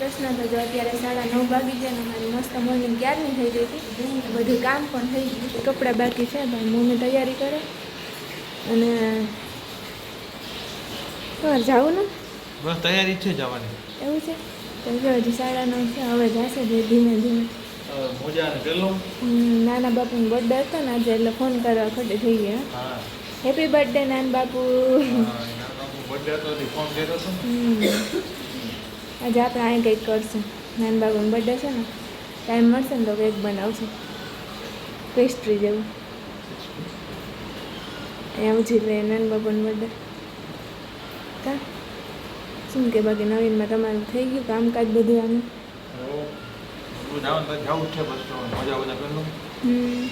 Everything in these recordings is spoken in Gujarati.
પ્રશ્ન તો જો અત્યારે સાડા નવ વાગી ગયા મારી મસ્ત મોર્નિંગ ક્યારની થઈ ગઈ હતી? બધું કામ પણ થઈ ગયું કપડાં બાકી છે. ભાઈ મમ્મી તૈયારી કરે. અને તમારે જવું ને? બસ તૈયારી છે જવાની. એવું છે? તો જો હજી સાડા નવ છે. હવે જશે ધીમે ધીમે. નાના બાપુ બર્થડે હતો ને આજે એટલે ફોન કરવા ખોટે થઈ ગયા. હેપી બર્થડે નાના બાપુ. બર્થડે હતો ફોન કર્યો હતો આજે આપણે અહીં કંઈક કરશું. નાન બાબુનો બર્થડે છે ને ટાઈમ મળશે ને તો કંઈક બનાવશું. પેસ્ટ્રી જેવું. અહીંયા ઉછી લે નાન બાબુનો બર્થડે કા? શું કે બાકી નવીનમાં તમારું થઈ ગયું કામકાજ બધું આનું? હમ.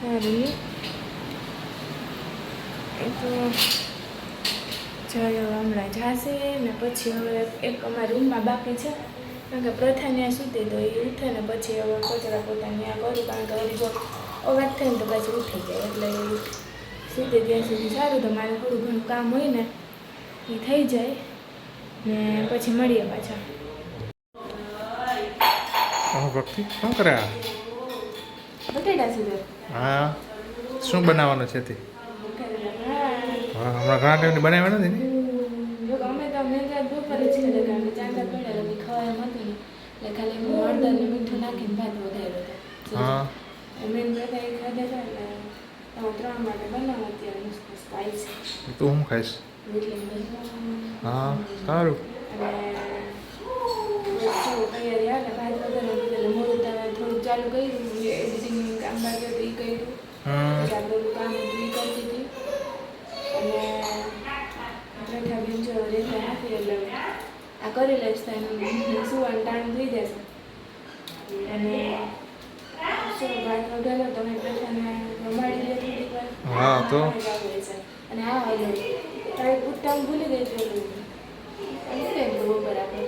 સારું. એ તો જયો હમણાં જાશે ને પછી હવે એક અમારા રૂમમાં બાકી છે. કારણ કે પ્રથા ત્યાં સૂતી તો એ ઉઠે ને પછી હવે કચરા પોતા ત્યાં કરું કારણ કે વળી જો અવાજ થાય ને તો પછી ઉઠી જાય. એટલે સૂતી ત્યાં સુધી સારું તો મારે થોડું ઘણું કામ હોય ને એ થઈ જાય ને પછી મળીએ પાછા. હા ભક્તિ શું કરે બટેટા સુધી હા શું બનાવવાનું છે તે? હમણાં ઘણા ટાઈમથી બનાવ્યા નથી ને? જો અમે તો મેં બપોર જ કરે કે અમે ચાંદા પડેલા બી ખવાય એમ ને એટલે ખાલી હળદર ને મીઠું નાખીને ભાત વધાર્યો હતો. હા. મેં બધા એક ખાધા હતા એટલે ત્રણ માટે બનાવો અત્યારે સ્પાઈસી તું હું ખાઈશ? હા સારું. અને તૈયારી આવે ભાત વગર એટલે મોડું ચાલુ કર્યું એડિટિંગ કામ બાકી હતું એ કર્યું હમ એટલે આપણે બધું કામ હતું એ કરતી હતી અને પ્રથા બેન જો રેતા નાખી એટલે આ કરી લઈશ તો એનું સુવાનું ટાણું થઈ જશે. અને શું ભાત વગાડો તમે પ્રથાને રમાડી હા, તો? અને તારી ભૂલી ગઈ છું શું આપણે?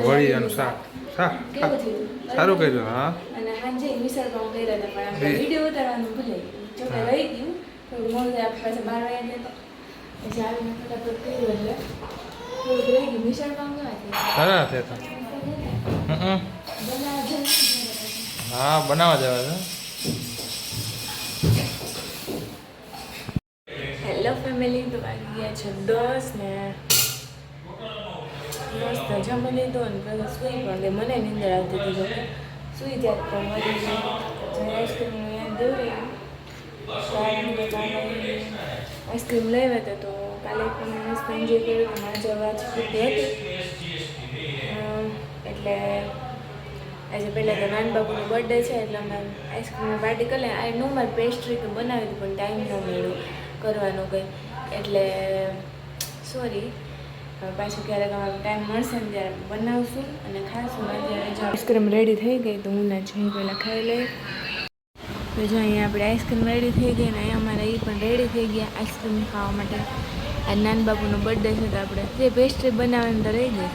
વળી અને શાક શાક કેવું થયું સારું કર્યું હા. અને સાંજે મિસળ પાઉં કર્યા હતા પણ આપણે વીડિયો ઉતારવાનું ભૂલાઈ ગયું જો કે રહી ગયું મોડે મોડું પાસે બાર વાગ્યા ગયા તો. પછી આવીને ફટાફટ કર્યું એટલે. બનાવવા જેવું નથી. હા બનાવવા જવા છે. હેલો ફેમિલી તો આવી ગયા છે દસ ને મસ્ત જમી લીધો ને પછી સૂઈ પણ ગઈ મને નીંદર આવતી હતી જોકે. સૂઈ જાય પણ મારી આઈસ્ક્રીમ યાદ દેવડી આઈસ્ક્રીમ લેવા હતા તો કાલે પણ મસ્ત એન્જોય કર્યું હતું જવા પૂરતી હતી એટલે આજે પહેલાં તો નાન બાબુનો બર્થડે છે એટલે અમે આઈસ્ક્રીમ પાર્ટી કરી આ નોર્મલ પેસ્ટ્રી તો બનાવી પણ ટાઈમ ન મળ્યો કરવાનો કંઈ એટલે સોરી પાછું ક્યારેક અમારો ટાઈમ મળશે ને ત્યારે બનાવશું અને ખાશું અત્યારે આઈસ્ક્રીમ રેડી થઈ ગઈ તો હું ના જઈ પહેલાં ખાઈ લઈ. તો જો અહીંયા આપણે આઈસ્ક્રીમ રેડી થઈ ગઈ અને અહીંયા અમારે એ પણ રેડી થઈ ગયા આઈસ્ક્રીમ ખાવા માટે. આ નાન બાપુનો બર્થડે છે તો આપણે જે પેસ્ટ્રી બનાવવાની તો રહી ગઈ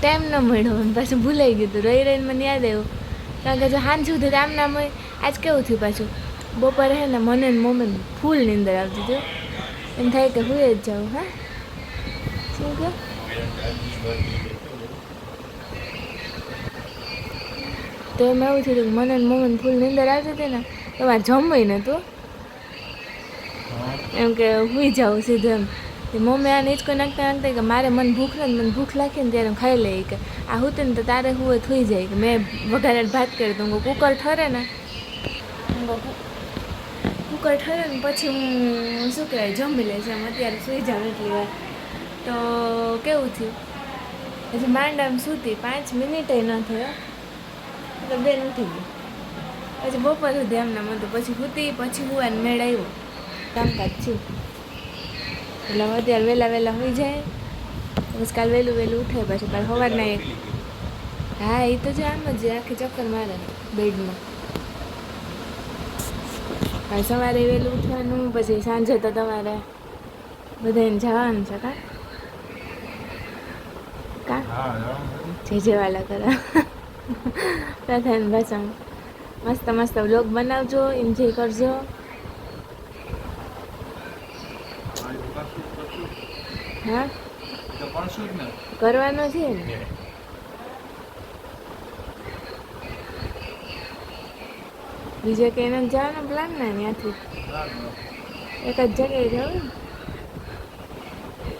ટાઈમ ન મળ્યો પાછું ભૂલાઈ ગયું હતું. રહી રહીને મને યાદ આવ્યું. કારણ કે જો સાંજ સુધી આમ નામ હોય, આજ કેવું થયું પાછું? બપોરે હે ને મને મમ્મી ફૂલ નીંદર આવતી હતી એમ થાય કે હું જ જાઉં, હા? શું કહો? તો એમ એવું થયું કે મને ને મમ્મીને ફૂલ નીંદર આવતી હતી ને મારે જમવાય નહોતું. એમ કે હુઈ જાઉં સીધું એમ. મમ્મી આને હિંચકો નાખતા નાખતા કે મારે મને ભૂખ નથી, મને ભૂખ લાગે ને ત્યારે ખાઈ લઈ કે આ હું ને તો તારે હું થઈ જાય કે મેં વઘારે ભાત કરી તો હું કુકર ઠરે ને. કુકર ઠરે ને પછી હું શું કહેવાય, જમી લઈશ એમ. અત્યારે સુઈ જાઉં એટલી વાર. તો કેવું થયું? હજી માંડ આમ સૂતી, પાંચ મિનિટે ન થયો. એટલે બેન ઉઠી ગઈ પછી બપોર સુધી એમને હતું પછી સૂતી પછી હું એને મેળ આવ્યો કામકાજ છું એટલે હવે અત્યારે વહેલા વહેલા હોઈ જાય. પછી કાલ વહેલું વહેલું ઉઠે પછી. કાલ સવારના એક. હા એ તો છે આમ જ, આખી ચક્કર મારે બેડમાં. કાલ સવારે વહેલું ઉઠવાનું, પછી સાંજે તો તમારે બધાને જવાનું છે કા? જે જેવાલા કરા. પ્રધાન ભાષણ મસ્ત મસ્ત વ્લોગ બનાવજો, એન્જોય કરજો. હા? કરવાનો છે ને? બીજે કઈ નથી જવાનો પ્લાન ને ત્યાંથી? એક જ જગ્યાએ જવું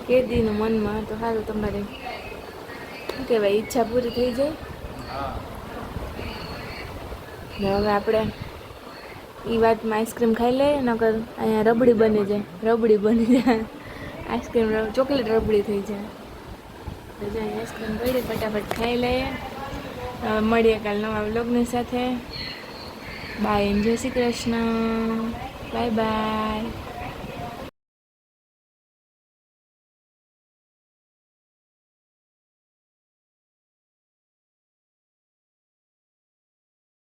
કે દીનું મનમાં તો સારું તમારે. શું કહેવાય ઈચ્છા પૂરી થઈ જાય? ને હવે આપણે એ વાતમાં આઈસ્ક્રીમ ખાઈ લઈએ નકર અહીંયા રબડી બની જાય. રબડી બની જાય. આઈસ્ક્રીમ ચોકલેટ રબડી થઈ જાય. તો આઈસ્ક્રીમ પડી ફટાફટ ખાઈ લઈએ. મળીએ કાલ નવા વ્લોગની સાથે. બાય જય શ્રી કૃષ્ણ. Bye bye